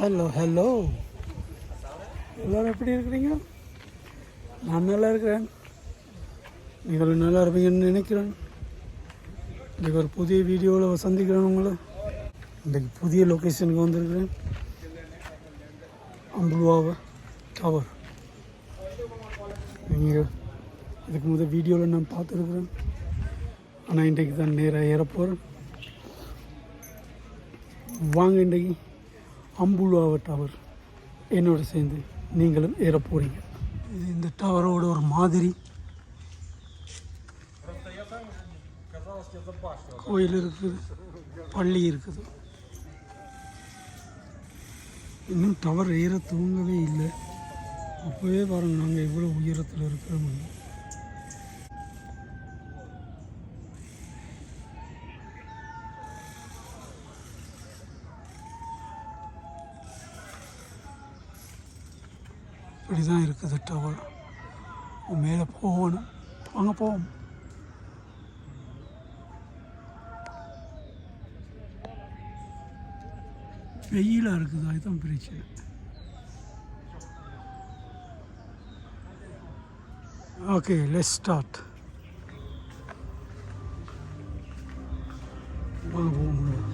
Hello hello எல்லோரும் எப்படி இருக்கிறீங்க? நான் நல்லா இருக்கிறேன். நீங்களும் நல்லா இருப்பீங்கன்னு நினைக்கிறேன். இன்றைக்கு ஒரு புதிய வீடியோவில் சந்திக்கிறேன் உங்களை. இன்றைக்கு புதிய லொக்கேஷனுக்கு வந்திருக்கிறேன். அம்புவாவை டவர் நீங்கள் இதுக்கு முதல் வீடியோவில் நான் பார்த்துருக்குறேன். ஆனால் இன்றைக்கு தான் நேராக ஏறப்போகிறேன் வாங்க இன்றைக்கு. அம்புல்வாவ டவர் என்னோட சேர்ந்து நீங்களும் ஏற போகிறீங்க இது இந்த டவரோட ஒரு மாதிரி. கோயில் இருக்குது பள்ளி இருக்குது. இன்னும் டவர் ஏற தூங்கவே இல்லை. அப்போவே பாருங்கள் நாங்கள் எவ்வளோ உயரத்தில் இருக்கிறோம். இப்படி தான் இருக்குது டவர் மேலே போகணும். வாங்க போவோம். வெயிலாக இருக்குது அதுதான் பிரச்சனை. ஓகே லெஸ் ஸ்டார்ட் வாங்க போக முடியும்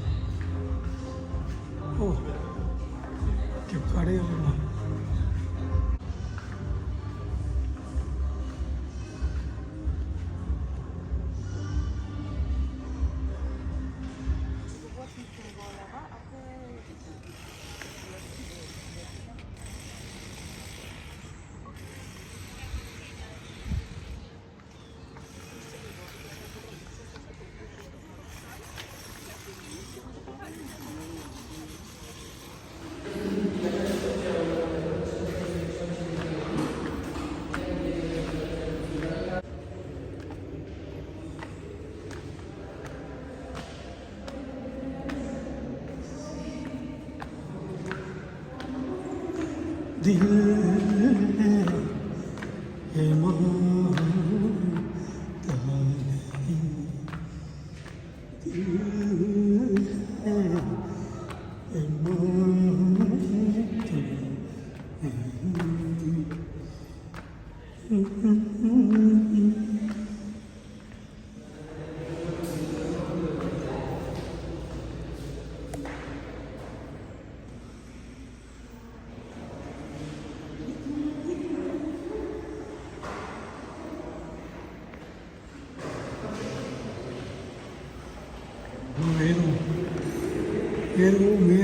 ஓ கடையில் dil little me.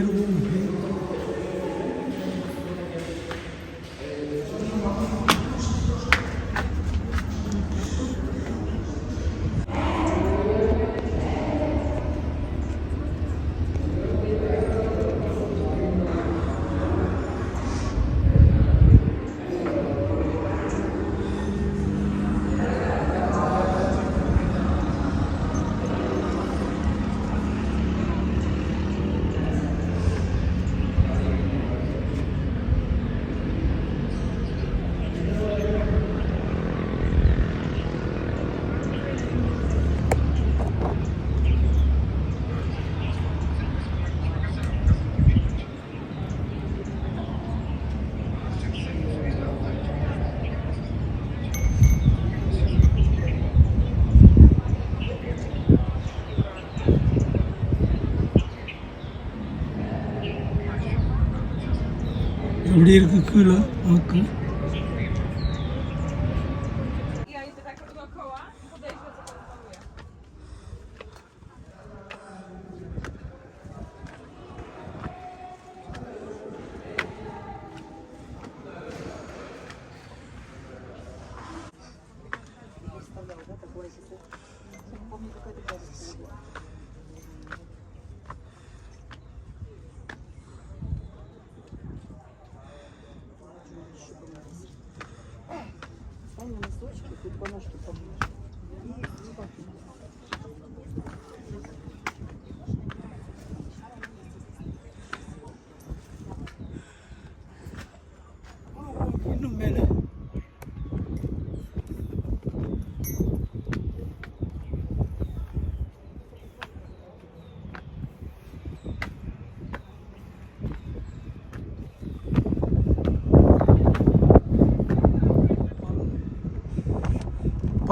எப்படி இருக்கு கீழே வாக்கு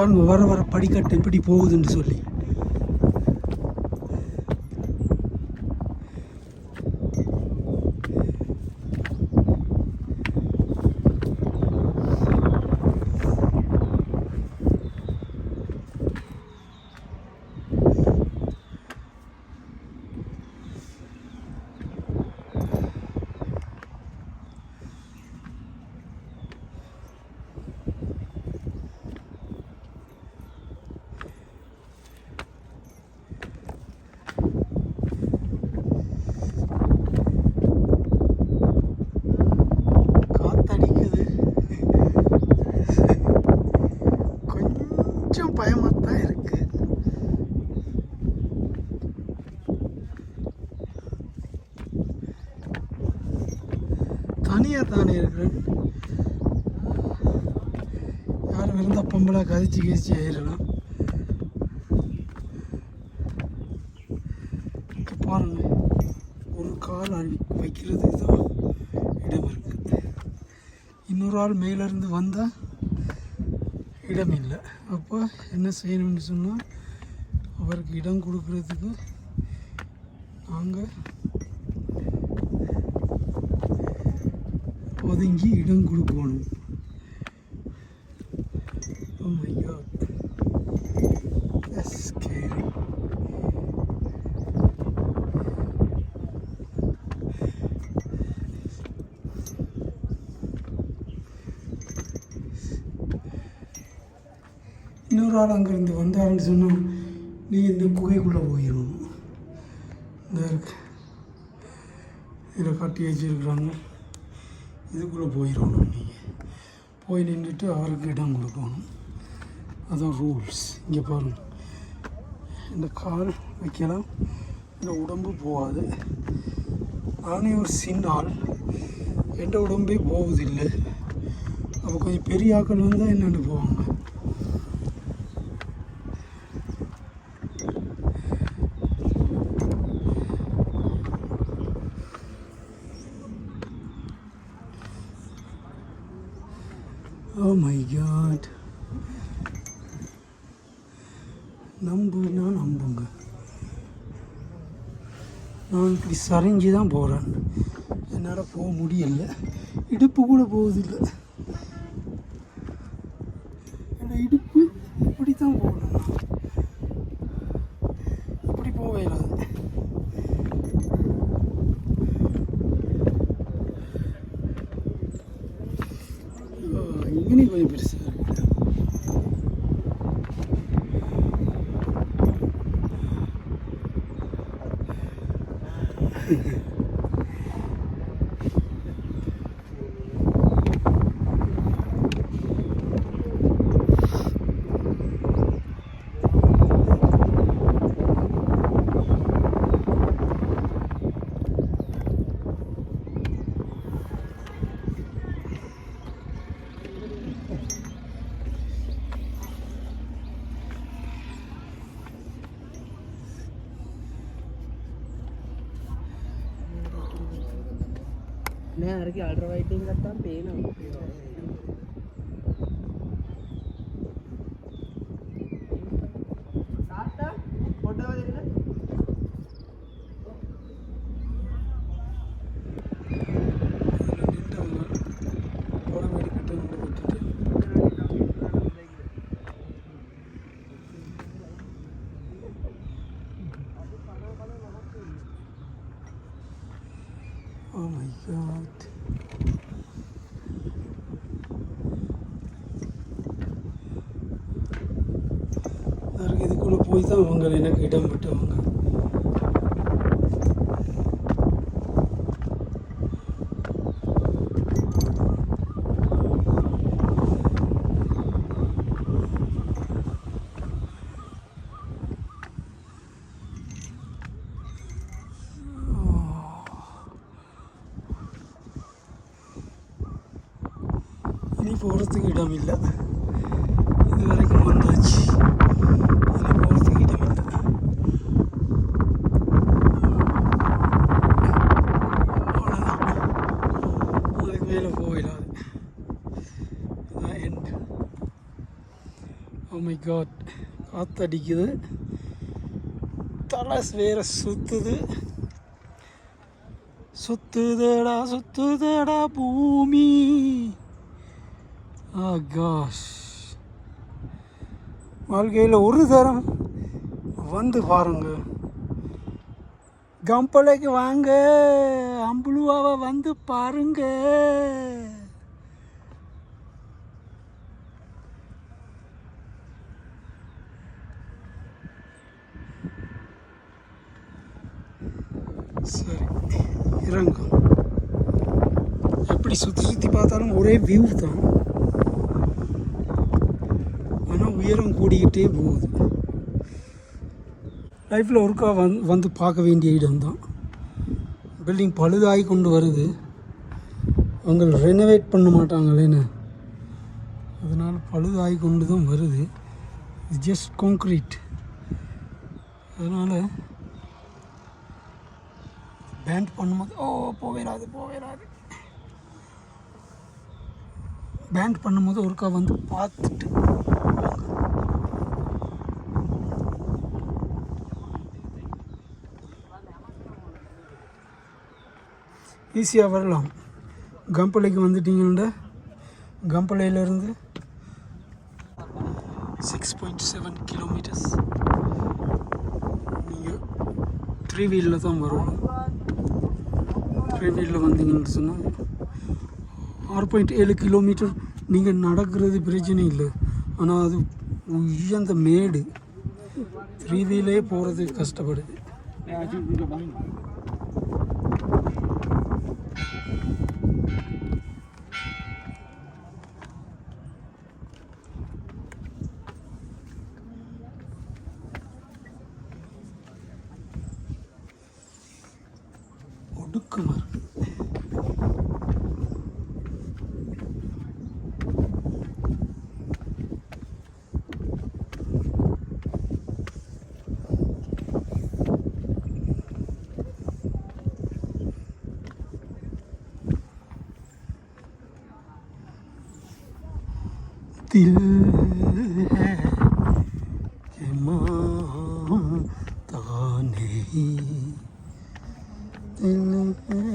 பாருங்க வர வர படிக்கட்டு எப்படி போகுதுன்னு சொல்லி காத்தடிக்குது கொஞ்சம் பயமாக தான் இருக்கு தனியாக தான் இருக்கிறேன். யாரும் இருந்த பொம்பளை கதிச்சு கதிச்சு ஏறலாம் இங்க பாருங்க ஒரு கால் அழி வைக்கிறதுக்கு தான் இடம் இருக்குது இன்னொரு ஆள் மேலேருந்து வந்தால் இடம் இல்லை. அப்போ என்ன செய்யணும்னு சொன்னால் அவருக்கு இடம் கொடுக்கறதுக்கு நாங்கள் ஒதுங்கி இடம் கொடுக்கணும் Oh my god. That's scary. இன்னொரு ஆள் அங்கேருந்து வந்தாருன்னு சொன்னால் நீ இந்த குகைக்குள்ளே போயிடணும் இங்கே இருக்கு இதில் கட்டி வச்சுருக்குறாங்க இதுக்குள்ளே போயிடணும் நீங்கள். போய் நின்றுட்டு அவருக்கு இடம் கொடுக்கணும். அதான் ரூல்ஸ் இங்கே பாருங்கள் இந்த கால் வைக்கலாம். இந்த உடம்பு போகாது. நானே ஒரு சின்ன ஆள் எந்த உடம்பே போவதில்லை. அப்போ கொஞ்சம் பெரிய ஆட்கள் வந்தால் என்னென்னு போவாங்க. மை காட் நம்புனா நம்புங்க. நான் இப்படி சரிஞ்சு தான் போகிறேன் என்னால் போக முடியலை. இடுப்பு கூட போகுதில்லை අරක අල්ට්‍රවයිටිං ගත්තාම් පේනවා. போய் தான் அவங்க எனக்கு இடம் விட்டவங்க இனி போகிறதுக்கு இடம் இல்லை இது வரைக்கும் வந்தாச்சு இனி போகிறதுக்கு இடம் இல்லை அவ்வளோதான் அதுக்கு மேலே போயிடாது அதான் end. Oh மை காட் காத்தடிக்குது. தலை வேற சுத்துது. சுத்துதடா சுத்துதடா பூமி. ஆகாஷ் காஷ். வாழ்க்கையில் ஒரு தரம் வந்து பாருங்க. கம்பளைக்கு வாங்க. அம்புலுவாவை வந்து பாருங்க. சரி இறங்கும். எப்படி சுற்றி சுற்றி பார்த்தாலும் ஒரே வியூ தான். ஆனால் உயரம் கூடிக்கிட்டே போகுது. லைஃப்பில் ஒருக்கா வந் வந்து பார்க்க வேண்டிய இடம் தான் பில்டிங் பழுதாகி கொண்டு வருது. அவங்க ரெனோவேட் பண்ண மாட்டாங்களேன்னு அதனால் பழுதாகி கொண்டு தான் வருது. இது ஜஸ்ட் கான்க்ரீட் அதனால் பேண்ட் பண்ணும்போது ஓ போவேராது போவேராது பேண்ட் பண்ணும்போது ஒருக்கா வந்து பார்த்துட்டு ஈஸியாக வரலாம். கம்பளைக்கு வந்துட்டிங்கன்னா கம்பளையிலேருந்து சிக்ஸ் பாயிண்ட் செவன் கிலோமீட்டர்ஸ் நீங்கள் த்ரீ வீலில் தான் வரணும். த்ரீ வீலில் வந்தீங்கன்னு சொன்னால் ஆறு பாயிண்ட் ஏழு கிலோமீட்டர் நீங்கள் நடக்கிறது பிரச்சனை இல்லை. ஆனால் அது உயர்ந்த மேடு. த்ரீ வீலே போகிறது கஷ்டப்படுது. ஒடுக்குமார் दिल है कि मानता नहीं दिल Mm-hmm.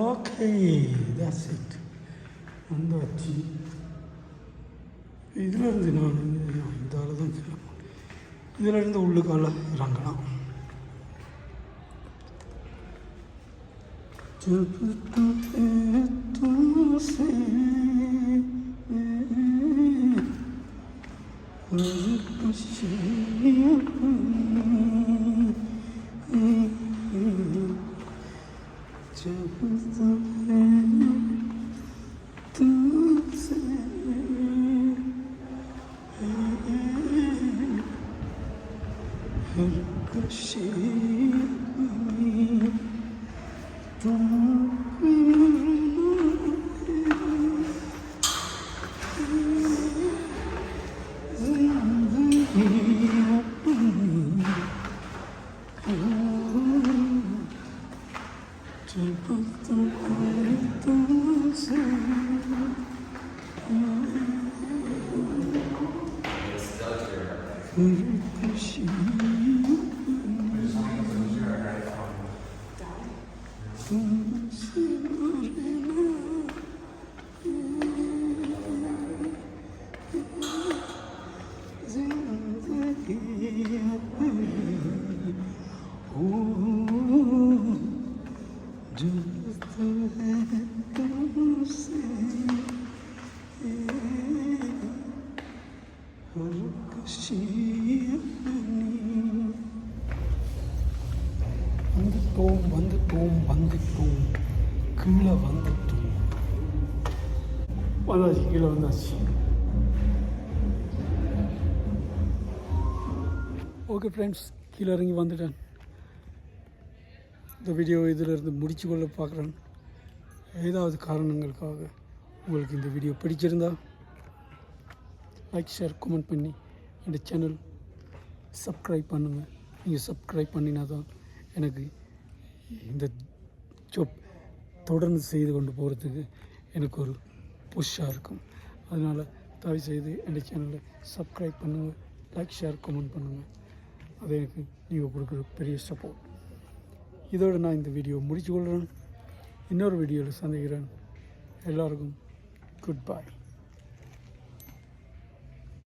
ഓക്കെ ദാറ്റ്സ് ഇറ്റ് എന്താ പറ്റി ഇതിലെന്തിനാണ് இந்த அளவு இதிலிருந்து உள்ளுக்கால இறங்கலாம் जब तुम्हें तुमसे जब तुम्हें Mm-hmm. கீழே வந்தாச்சு ஓகே ஃப்ரெண்ட்ஸ் கீழே இறங்கி வந்துட்டேன். இந்த வீடியோ இதிலிருந்து முடிச்சு கொள்ள பார்க்குறேன். ஏதாவது காரணங்களுக்காக உங்களுக்கு இந்த வீடியோ பிடிச்சிருந்தா லைக் ஷேர் கமெண்ட் பண்ணி இந்த சேனல் சப்ஸ்கிரைப் பண்ணுங்கள் நீங்கள் சப்ஸ்கிரைப் பண்ணினா தான் எனக்கு இந்த ஜாப் தொடர்ந்து செய்து கொண்டு போகிறதுக்கு எனக்கு ஒரு புஷ்ஷாக இருக்கும். அதனால் தயவு செய்து இந்த சேனலை சப்ஸ்கிரைப் பண்ணுங்கள் லைக் ஷேர் கமெண்ட் பண்ணுங்கள் அது எனக்கு நீங்கள் கொடுக்குற பெரிய சப்போர்ட் இதோடு நான் இந்த வீடியோ முடிச்சு கொள்கிறேன் இன்னொரு வீடியோவில் சந்திக்கிறேன். எல்லோருக்கும் குட் பாய்